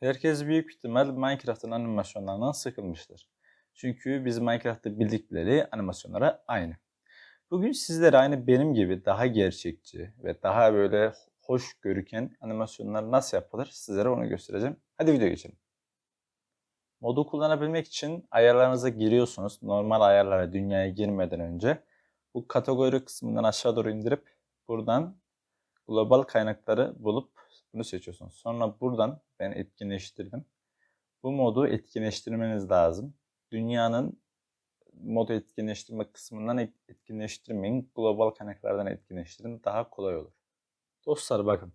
Herkes büyük ihtimal Minecraft'ın animasyonlarından sıkılmıştır. Çünkü biz Minecraft'ta bildikleri animasyonlara aynı. Bugün sizlere aynı benim gibi daha gerçekçi ve daha böyle hoş görüken animasyonlar nasıl yapılır sizlere onu göstereceğim. Hadi video geçelim. Modu kullanabilmek için ayarlarınıza giriyorsunuz. Normal ayarlara dünyaya girmeden önce bu kategori kısmından aşağı doğru indirip buradan global kaynakları bulup bunu seçiyorsunuz. Sonra buradan ben etkinleştirdim. Bu modu etkinleştirmeniz lazım. Dünyanın modu etkinleştirme kısmından etkinleştirmeyin. Global kaynaklardan etkinleştirin. Daha kolay olur. Dostlar bakın.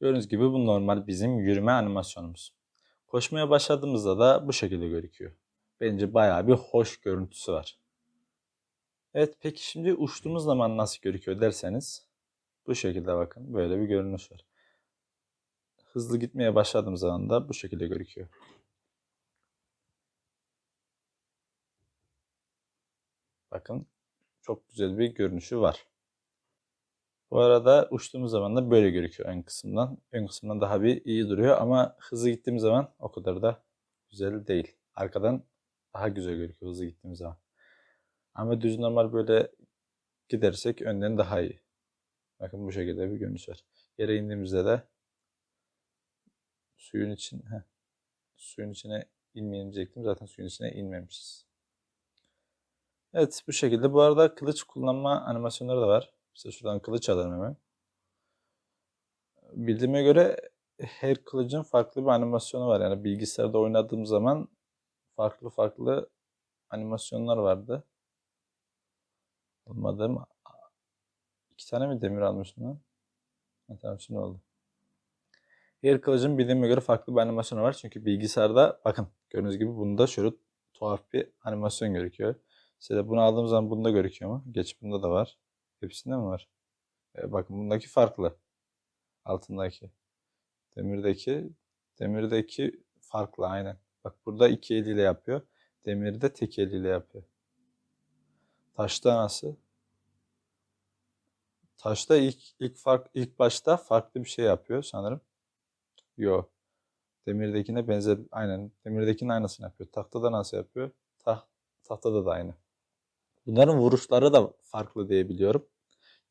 Gördüğünüz gibi bu normal bizim yürüme animasyonumuz. Koşmaya başladığımızda da bu şekilde gözüküyor. Bence bayağı bir hoş görüntüsü var. Evet peki şimdi uçtuğumuz zaman nasıl gözüküyor derseniz bu şekilde bakın böyle bir görünüş var. Hızlı gitmeye başladığım zaman da bu şekilde gözüküyor. Bakın çok güzel bir görünüşü var. Bu arada uçtuğumuz zaman da böyle gözüküyor ön kısımdan. Ön kısımdan daha bir iyi duruyor ama hızlı gittiğim zaman o kadar da güzel değil. Arkadan daha güzel gözüküyor hızlı gittiğim zaman. Ama düz normal böyle gidersek önden daha iyi. Bakın bu şekilde bir görünüş var. Yere indiğimizde de suyun için heh, suyun içine inmeyelim diyecektim. Zaten suyun içine inmemişiz. Evet bu şekilde. Bu arada kılıç kullanma animasyonları da var. İşte şuradan kılıç alalım hemen. Bildiğime göre her kılıcın farklı bir animasyonu var. Yani bilgisayarda oynadığım zaman farklı farklı animasyonlar vardı. Olmadım. İki tane mi demir almışım lan? Ha, tamam şimdi oldu. Her kılıcın bildiğime göre farklı bir animasyonu var. Çünkü bilgisayarda bakın gördüğünüz gibi bunda şöyle tuhaf bir animasyon gözüküyor. Size bunu aldığım zaman bunda gözüküyor mu? Geç bunda da var. Hepsinde mi var? E, bakın bundaki farklı. Altındaki. Demirdeki demirdeki farklı aynen. Bak burada iki eliyle yapıyor. Demirde tek eliyle yapıyor. Taşta nasıl? Taşta ilk ilk fark ilk başta farklı bir şey yapıyor sanırım. Yo. Demirdekine benzer aynen. Demirdekinin aynısını yapıyor. Tahtada nasıl yapıyor? Taht tahtada da aynı. Bunların vuruşları da farklı diye biliyorum.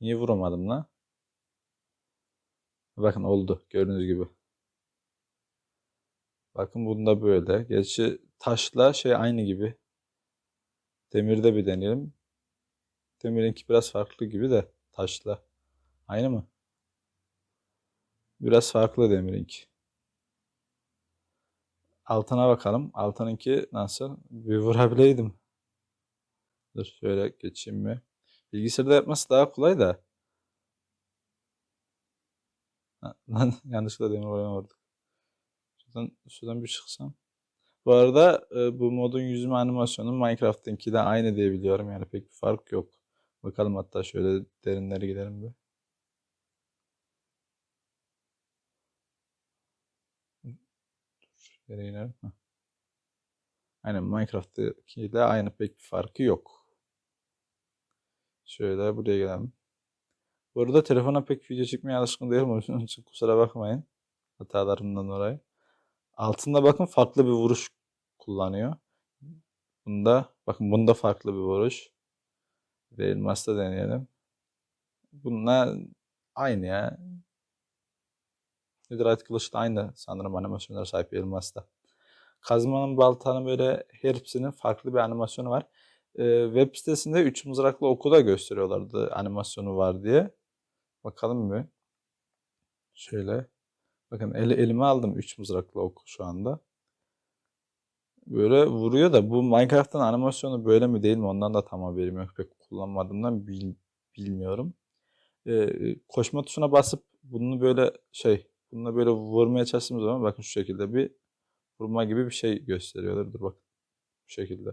Niye vuramadım la? Bakın oldu gördüğünüz gibi. Bakın bunda böyle. Gerçi taşla şey aynı gibi. Demirde bir deneyelim. Demirinki biraz farklı gibi de taşla. Aynı mı? Biraz farklı demirinki. Altına bakalım. Altınınki nasıl? Bir vurabileydim. Dur şöyle geçeyim mi? Bilgisayarda yapması daha kolay da. Lan yanlışlıkla demir oranı vurduk. Şuradan, şuradan bir çıksam. Bu arada e, bu modun yüzme animasyonu Minecraft'ınki de aynı diye biliyorum. Yani pek bir fark yok. Bakalım hatta şöyle derinlere gidelim bir. Nereye inelim? Heh. Aynen Minecraft'takiyle aynı pek bir farkı yok. Şöyle buraya gelelim. Bu arada telefona pek video çekmeye alışkın değilim. Onun için kusura bakmayın. Hatalarımdan dolayı. Altında bakın farklı bir vuruş kullanıyor. Bunda bakın bunda farklı bir vuruş. Ve elmasda deneyelim. Bununla aynı ya. Netherite kılıç da aynı sanırım animasyonlara sahip elmasta. Kazmanın baltanın böyle her hepsinin farklı bir animasyonu var. Ee, web sitesinde 3 mızraklı oku da gösteriyorlardı animasyonu var diye. Bakalım bir. Şöyle. Bakın el, elime aldım 3 mızraklı oku şu anda. Böyle vuruyor da bu Minecraft'ın animasyonu böyle mi değil mi ondan da tam haberim yok. Pek kullanmadığımdan bil, bilmiyorum. Ee, koşma tuşuna basıp bunu böyle şey bununla böyle vurmaya çalıştığımız zaman bakın şu şekilde bir vurma gibi bir şey gösteriyorlar. Dur bak. Bu şekilde.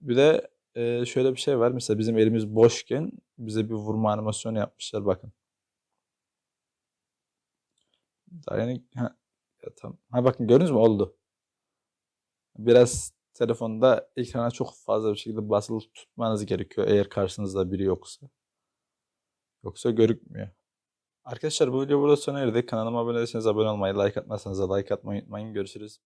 Bir de e, şöyle bir şey var. Mesela bizim elimiz boşken bize bir vurma animasyonu yapmışlar. Bakın. Daha yani ha, ya tamam. Ha bakın gördünüz mü? Oldu. Biraz telefonda ekrana çok fazla bir şekilde basılı tutmanız gerekiyor eğer karşınızda biri yoksa. Yoksa görükmüyor. Arkadaşlar bu video burada sona erdi. Kanalıma abone değilseniz abone olmayı, like atmazsanız da like atmayı unutmayın. Görüşürüz.